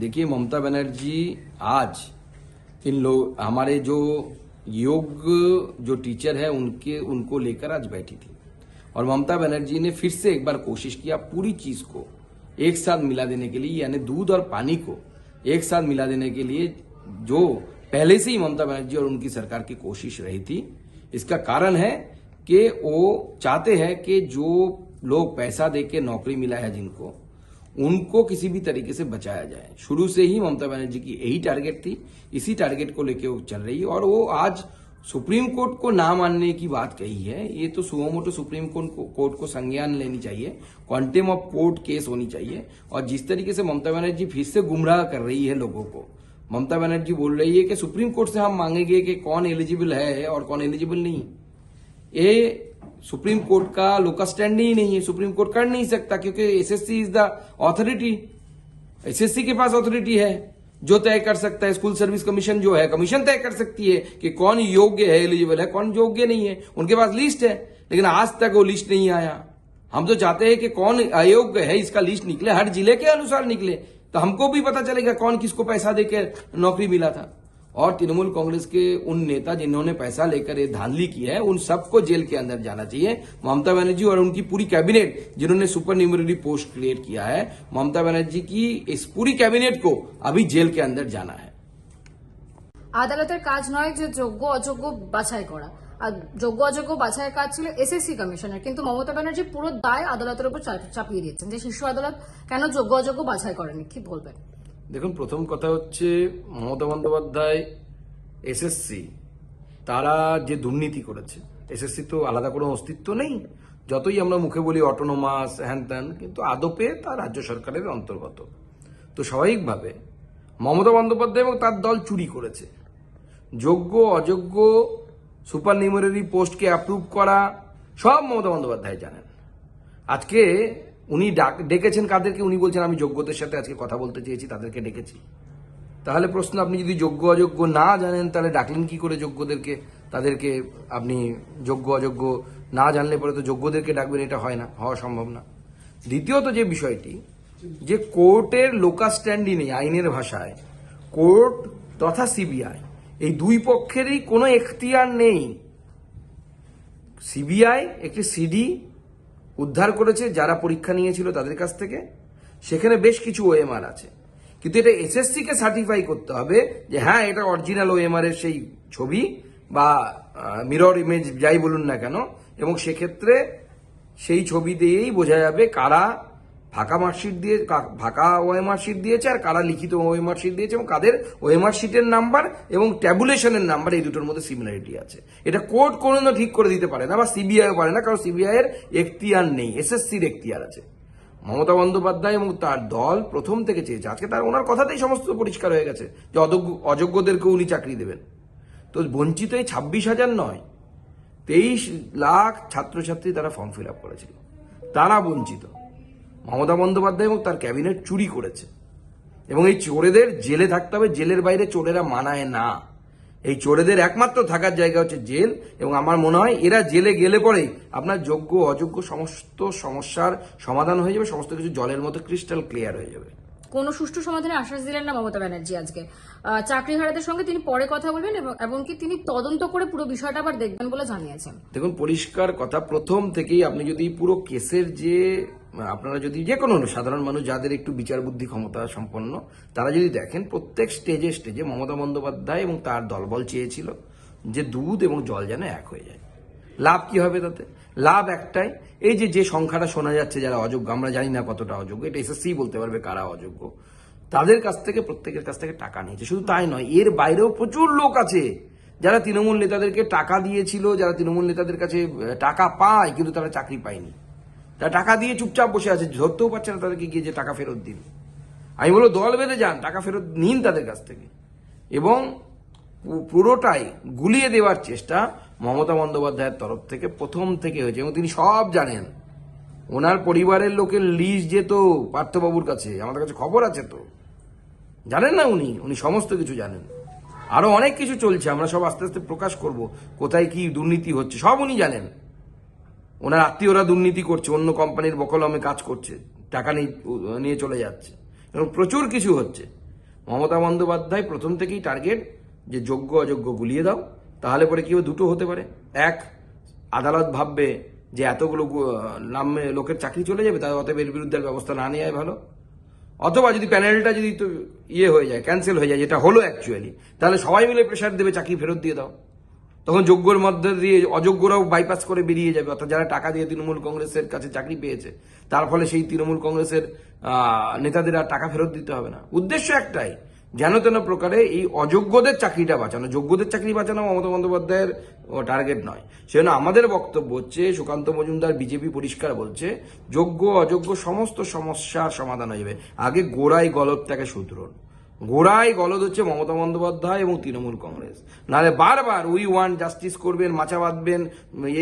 देखिए, ममता बनर्जी आज इन लोग हमारे जो योग जो टीचर है, उनके, उनको लेकर आज बैठी थी। और ममता बनर्जी ने फिर से एक बार कोशिश किया पूरी चीज़ को एक साथ मिला देने के लिए, यानी दूध और पानी को एक साथ मिला देने के लिए, जो पहले से ही ममता बनर्जी और उनकी सरकार की कोशिश रही थी। इसका कारण है कि वो चाहते हैं कि जो लोग पैसा देके नौकरी मिला है जिनको उनको किसी भी तरीके से बचाया जाए। शुरू से ही ममता बनर्जी की यही टारगेट थी। इसी टारगेट को लेकर वो चल रही है और वो आज सुप्रीम कोर्ट को ना मानने की बात कही है। ये तो सुमोटो सुप्रीम कोर्ट को, कोर्ट को संज्ञान लेनी चाहिए। क्वांटम ऑफ़ कोर्ट केस होनी चाहिए। और जिस तरीके से ममता बनर्जी फिर से गुमराह कर रही है लोगों को ममता बनर्जी बोल रही है कि सुप्रीम कोर्ट से हम मांगेंगे कि कौन एलिजिबल है और कौन एलिजिबल नहीं ये सुप्रीम कोर्ट का लोका स्टैंड ही नहीं है, सुप्रीम कोर्ट कर नहीं सकता क्योंकि SSC is the authority SSC के पास ऑथोरिटी है, जो तय कर सकता है स्कूल सर्विस कमीशन जो है कमीशन तय कर सकती है कि कौन योग्य है एलिजिबल है, कौन योग्य नहीं है। उनके पास लिस्ट है, लेकिन आज तक वो लिस्ट नहीं आया। हम तो चाहते हैं कि कौन अयोग्य है, इसका लिस्ट निकले, हर ज़िले के अनुसार निकले तो हमको भी पता चलेगा कौन किसको पैसा देकर नौकरी मिला था। और तृणमूल कांग्रेस के उन नेता जिन्होंने पैसा लेकर ये धांधली की है उन सबको जेल के अंदर जाना चाहिए ममता बनर्जी और उनकी पूरी कैबिनेट जिन्होंने सुपर न्यूमररी पोस्ट क्रिएट किया है ममता बनर्जी की इस पूरी कैबिनेट को अभी जेल के अंदर जाना है আদালতের কাজ নয় যে যোগ্য অযোগ্য বাছাই করা আর যোগ্য অযোগ্য বাছাইয়ের কাজ ছিল এসএসসি কমিশনের কিন্তু মমতা ব্যানার্জি পুরো দায় আদালতের উপর চাপ- চাপিয়ে দিয়েছেন যে শিশু আদালত কেন যোগ্য অযোগ্য বাছাই করেনি কি বলবেন দেখুন, প্রথম কথা হচ্ছে মমতা বন্দ্যোপাধ্যায় এসএসসি তারা যে দুর্নীতি করেছে এসএসসি তো আলাদা কোনো অস্তিত্ব নেই। যতই আমরা মুখে বলি অটোনোমাস হ্যান ত্যান কিন্তু আদপে তা রাজ্য সরকারের অন্তর্গত। তো স্বাভাবিকভাবে মমতা বন্দ্যোপাধ্যায় এবং তার দল চুরি করেছে। যোগ্য, অযোগ্য, সুপার নিউমারি পোস্টকে অ্যাপ্রুভ করা সব মমতা বন্দ্যোপাধ্যায় জানেন। আজকে উনি ডাক- ডেকেছেন কাদেরকে? উনি বলছেন, আমি যোগ্যদের সাথে আজকে কথা বলতে চেয়েছি, তাদেরকে ডেকেছি। তাহলে প্রশ্ন, আপনি যদি যোগ্য অযোগ্য না জানেন, তাহলে ডাকলেন কি করে যোগ্যদেরকে? তাদেরকে আপনি যোগ্য অযোগ্য না জানলে পরে তো যোগ্যদেরকে ডাকবেন, এটা হয় না, হওয়া সম্ভব না। দ্বিতীয়ত যে বিষয়টি, যে কোর্টের লোকা স্ট্যান্ডই নেই আইনের ভাষায়, কোর্ট তথা সিবিআই, এই দুই পক্ষেরই কোনো এখতিয়ার নেই। সিবিআই, একটি সিডি উদ্ধার করেছে, যারা পরীক্ষা নিয়েছিল তাদের কাছ থেকে। সেখানে বেশ কিছু ওএমআর আছে। কিন্তু এটা এসএসসি কে সার্টিফাই করতে হবে যে হ্যাঁ এটা অরিজিনাল ওএমআর এর সেই ছবি বা মিরর ইমেজ যাই বলুন না কেন, এবং সেক্ষেত্রে সেই ছবি দিয়েই বোঝা যাবে কারা ফাঁকা মার্কশিট দিয়ে ফাঁকা ওএমআর শিট দিয়েছে আর কারা লিখিত ওএমআর শিট দিয়েছে এবং কাদের ওএমআর শিটের নাম্বার এবং ট্যাবুলেশনের নাম্বার এই দুটোর মধ্যে সিমিলারিটি আছে। এটা কোর্ট কোনো ঠিক করে দিতে পারে না বা সিবিআইও পারে না, কারণ সিবিআই এর এখতিয়ার নেই, এসএসসির এখতিয়ার আছে। মমতা বন্দ্যোপাধ্যায় এবং তার দল প্রথম থেকে চেয়েছে। আজকে তার ওনার কথাতেই সমস্ত পরিষ্কার হয়ে গেছে যে অযোগ্য অযোগ্যদেরকে উনি চাকরি দেবেন। তো বঞ্চিত এই ছাব্বিশ হাজার নয়, তেইশ লাখ ছাত্রছাত্রী তারা ফর্ম ফিল আপ করেছিল। তারা বঞ্চিত। মমতা বন্দ্যোপাধ্যায় এবং তার ক্যাবিনেট চুরি করেছে। এবং এই চোরেদের জেলে থাকতে হবে জেলের বাইরে চোরেরা মানায় না। এই চোরেদের একমাত্র থাকার জায়গা হচ্ছে জেল এবং আমার মনে হয় এরা জেলে গেলে পরেই আপনার যোগ্য অযোগ্য সমস্ত সমস্যার সমাধান হয়ে যাবে সমস্ত কিছু জলের মতো ক্রিস্টাল ক্লিয়ার হয়ে যাবে। কোন সুষ্ঠু সমাধানের আশ্বাস দিলেন না মমতা ব্যানার্জি আজকে। চাকরিহারাদের সঙ্গে তিনি পরে কথা বলবেন এবং এমনকি তিনি তদন্ত করে পুরো বিষয়টা আবার দেখবেন বলে জানিয়েছেন। দেখুন পরিষ্কার কথা প্রথম থেকেই আপনি যদি পুরো কেসের যে আপনারা যদি যে কোনো সাধারণ মানুষ যাদের একটু বিচার বুদ্ধি ক্ষমতা সম্পন্ন, তারা যদি দেখেন প্রত্যেক স্টেজে স্টেজে মমতা বন্দ্যোপাধ্যায় এবং তার দলবল চেয়েছিল যে দুধ এবং জল যেন এক হয়ে যায়। লাভ কি হবে তাতে? লাভ একটাই, এই যে যে সংখ্যাটা শোনা যাচ্ছে যারা অযোগ্য, আমরা জানি না কতটা অযোগ্য, এটা এসএসসি বলতে পারবে কারা অযোগ্য। তাদের কাছ থেকে, প্রত্যেকের কাছ থেকে টাকা নিয়েছে, শুধু তাই নয়, এর বাইরেও প্রচুর লোক আছে। যারা তৃণমূল নেতাদেরকে টাকা দিয়েছিল, যারা তৃণমূল নেতাদের কাছে টাকা পায়, কিন্তু তারা চাকরি পায়নি। তারা টাকা দিয়ে চুপচাপ বসে আছে, ধরতেও পারছে না তাদেরকে গিয়ে যে টাকা ফেরত দিন আমি বলব, দল বেঁধে যান, টাকা ফেরত নিন তাদের কাছ থেকে। এবং পুরোটাই গুলিয়ে দেওয়ার চেষ্টা মমতা বন্দ্যোপাধ্যায়ের তরফ থেকে প্রথম থেকে হয়েছে, এবং তিনি সব জানেন। ওনার পরিবারের লোকের লিস্ট যেত পার্থবাবুর কাছে, আমাদের কাছে খবর আছে তো। জানেন না উনি? উনি সমস্ত কিছু জানেন। আরও অনেক কিছু চলছে, আমরা সব আস্তে আস্তে প্রকাশ করব, কোথায় কি দুর্নীতি হচ্ছে, সব উনি জানেন। ওনার আত্মীয়রা দুর্নীতি করছে, অন্য কোম্পানির বকলমে কাজ করছে, টাকা নিয়ে চলে যাচ্ছে। এবং প্রচুর কিছু হচ্ছে। মমতা বন্দ্যোপাধ্যায় প্রথম থেকেই টার্গেট যে যোগ্য, অযোগ্য গুলিয়ে দাও, তাহলে পরে কি? দুটো হতে পারে? এক, আদালত ভাববে যে এতগুলো নামে লোকের চাকরি চলে যাবে, তাহলে অতএব এর বিরুদ্ধে ব্যবস্থা না নেওয়াই ভালো। অথবা যদি প্যানেলটা যদি ইয়ে হয়ে যায় ক্যান্সেল হয়ে যায়, যেটা হলো অ্যাকচুয়ালি তাহলে সবাই মিলে প্রেশার দেবে, চাকরি ফেরত দিয়ে দাও। তখন যোগ্যর মধ্যে দিয়ে অযোগ্যরাও বাইপাস করে বেরিয়ে যাবে। অর্থাৎ যারা টাকা দিয়ে তৃণমূল কংগ্রেসের কাছে চাকরি পেয়েছে, তার ফলে সেই তৃণমূল কংগ্রেসের নেতাদের আর টাকা ফেরত দিতে হবে না। উদ্দেশ্য একটাই, যেন তেন প্রকারে এই অযোগ্যদের চাকরিটা বাঁচানো। যোগ্যদের চাকরি বাঁচানো মমতা বন্দ্যোপাধ্যায়ের টার্গেট নয়। সেজন্য আমাদের বক্তব্য হচ্ছে, সুকান্ত মজুমদার বিজেপি পরিষ্কার বলছে, যোগ্য, অযোগ্য সমস্ত সমস্যার সমাধান হয়ে যাবে। আগে গোড়াই গলতটাকে শুধরুন। গোড়ায় গলদ হচ্ছে মমতা বন্দ্যোপাধ্যায় এবং তৃণমূল কংগ্রেস। নাহলে বারবার উই ওয়ান জাস্টিস করবেন মাচা বাঁধবেন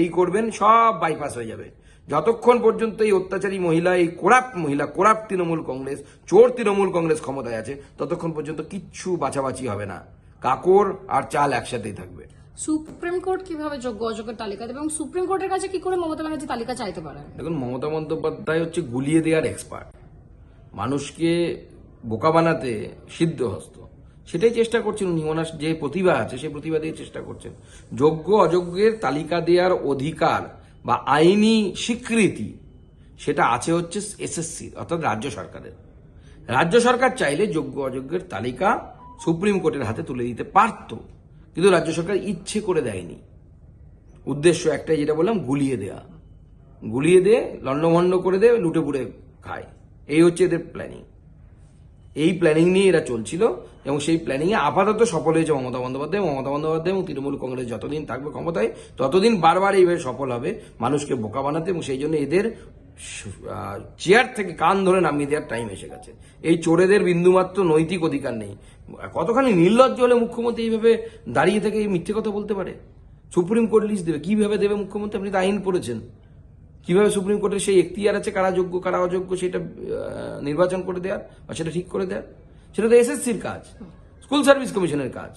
এই করবেন সব বাইপাস হয়ে যাবে। যতক্ষণ পর্যন্ত এই অত্যাচারী মহিলা এই কোরাপ মহিলা কোরাপ তৃণমূল কংগ্রেস চোর তৃণমূল কংগ্রেস ক্ষমতায় আছে ততক্ষণ পর্যন্ত কিচ্ছু বাছাবাছি হবে না। কাকর আর চাল একসাথেই থাকবে। সুপ্রিম কোর্ট কীভাবে যোগ্য অযোগ্যের তালিকা দেবে এবং সুপ্রিম কোর্টের কাছে কি করে মমতা ব্যানার্জি তালিকা চাইতে পারে দেখুন মমতা বন্দ্যোপাধ্যায় হচ্ছে গুলিয়ে দেওয়ার এক্সপার্ট মানুষকে বোকা বানাতে সিদ্ধহস্ত সেটাই চেষ্টা করছেন উনি। ওনার যে প্রতিভা আছে, সেই প্রতিভা দিয়ে চেষ্টা করছেন। যোগ্য, অযোগ্যের তালিকা দেওয়ার অধিকার বা আইনি স্বীকৃতি, সেটা আছে হচ্ছে এসএসসি, অর্থাৎ রাজ্য সরকারের। রাজ্য সরকার চাইলে যোগ্য, অযোগ্যের তালিকা সুপ্রিম কোর্টের হাতে তুলে দিতে পারত, কিন্তু রাজ্য সরকার ইচ্ছে করে দেয়নি। উদ্দেশ্য একটাই, যেটা বললাম, গুলিয়ে দেয়া। গুলিয়ে দিয়ে লন্ডভন্ড করে দিয়ে লুটে পুড়ে খায়। এই হচ্ছে এদের প্ল্যানিং এই প্ল্যানিং নিয়ে এরা চলছিল এবং সেই প্ল্যানিংয়ে আপাতত সফল হয়েছে মমতা বন্দ্যোপাধ্যায়। মমতা বন্দ্যোপাধ্যায় এবং তৃণমূল কংগ্রেস যতদিন থাকবে ক্ষমতায়, ততদিন বারবার এইভাবে সফল হবে, মানুষকে বোকা বানাতে এবং সেই জন্য এদের চেয়ার থেকে কান ধরে নামিয়ে দেওয়ার টাইম এসে গেছে। এই চোরেদের বিন্দুমাত্র নৈতিক অধিকার নেই। কতখানি নির্লজ্জ হলে মুখ্যমন্ত্রী এইভাবে দাঁড়িয়ে থেকে মিথ্যে কথা বলতে পারে? সুপ্রিম কোর্ট লিস্ট দেবে, কীভাবে দেবে মুখ্যমন্ত্রী? আপনি তো আইন পড়েছেন। কীভাবে সুপ্রিম কোর্টের সেই এখতিয়ার আছে, কারা যোগ্য, কারা অযোগ্য, সেটা নির্বাচন করে দেওয়ার বা সেটা ঠিক করে দেওয়ার সেটা তো এসএসসির কাজ, স্কুল সার্ভিস কমিশনের কাজ।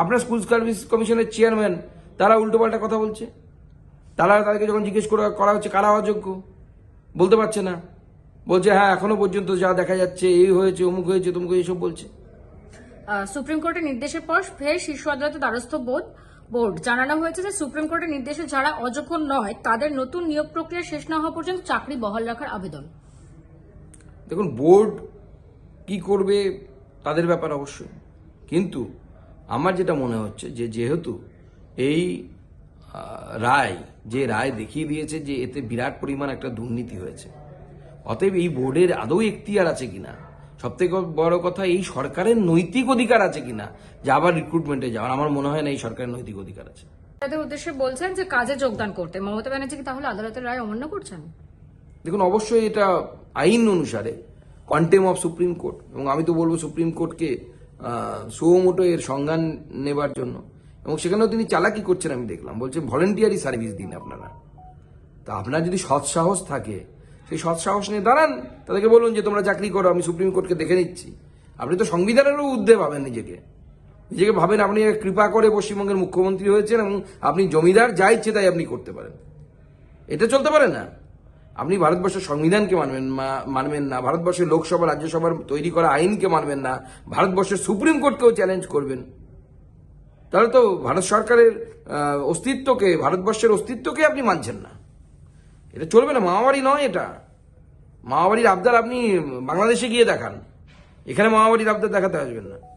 আপনার স্কুল সার্ভিস কমিশনের চেয়ারম্যান, তারা উল্টোপাল্টা কথা বলছে। তারা তাদেরকে যখন জিজ্ঞেস করা হচ্ছে কারা অযোগ্য? বলতে পারছে না। বলছে হ্যাঁ এখনও পর্যন্ত যা দেখা যাচ্ছে, এই হয়েছে, অমুক হয়েছে, তমুক এসব বলছে। সুপ্রিম কোর্টের নির্দেশের পর ফের শীর্ষ আদালতে দ্বারস্থ বোর্ড বোর্ড জানানো হয়েছে যে সুপ্রিম কোর্টের নির্দেশে যারা অযোগ্য নয়, তাদের নতুন নিয়োগ প্রক্রিয়া শেষ না হওয়া পর্যন্ত চাকরি বহাল রাখার আবেদন। দেখুন, বোর্ড কি করবে তাদের ব্যাপার অবশ্যই। কিন্তু আমার যেটা মনে হচ্ছে যে যেহেতু এই রায়, যে রায় দেখিয়ে দিয়েছে যে এতে বিরাট পরিমাণ একটা দুর্নীতি হয়েছে, অতএব এই বোর্ডের আদৌ এখতিয়ার আছে কিনা সব থেকে বড় কথা এই সরকারের নৈতিক অধিকার আছে কিনা? যে আবার রিক্রুটমেন্টে যাওয়ার। আমার মনে হয় না এই সরকারের নৈতিক অধিকার আছে। তাদের উদ্দেশ্যে বলছেন যে কাজে যোগদান করতে। মমতা ব্যানার্জি কি তাহলে আদালতের রায় অমান্য করছেন? দেখুন অবশ্যই এটা আইন অনুসারে কোয়ান্টেম অফ সুপ্রিম কোর্ট এবং আমি তো বলব সুপ্রিম কোর্টকে সুমোটো এর সংজ্ঞান নেবার জন্য। এবং সেখানেও তিনি চালাকি করছেন আমি দেখলাম। বলছে ভলেন্টিয়ারি সার্ভিস দিন আপনারা। তা আপনার যদি সৎসাহস থাকে সেই সৎ সাহস নিয়ে দাঁড়ান, তাদেরকে বলুন যে তোমরা চাকরি করো, আমি সুপ্রিম কোর্টকে দেখে নিচ্ছি। আপনি তো সংবিধানেরও ঊর্ধ্বে ভাবেন নিজেকে। নিজেকে ভাবেন আপনি কৃপা করে পশ্চিমবঙ্গের মুখ্যমন্ত্রী হয়েছেন এবং আপনি জমিদার, যা ইচ্ছে তাই আপনি করতে পারেন। এটা চলতে পারে না। আপনি ভারতবর্ষের সংবিধানকে মানবেন মানবেন না, ভারতবর্ষের লোকসভা, রাজ্যসভার তৈরি করা আইনকে মানবেন না, ভারতবর্ষের সুপ্রিম কোর্টকেও চ্যালেঞ্জ করবেন। তাহলে তো ভারত সরকারের অস্তিত্বকে, ভারতবর্ষের অস্তিত্বকে আপনি মানছেন না। এটা চলবে না মামাবাড়ি নয় এটা। মামাবাড়ির আবদার আপনি বাংলাদেশে গিয়ে দেখান। এখানে মামাবাড়ির আবদার দেখাতে আসবেন না।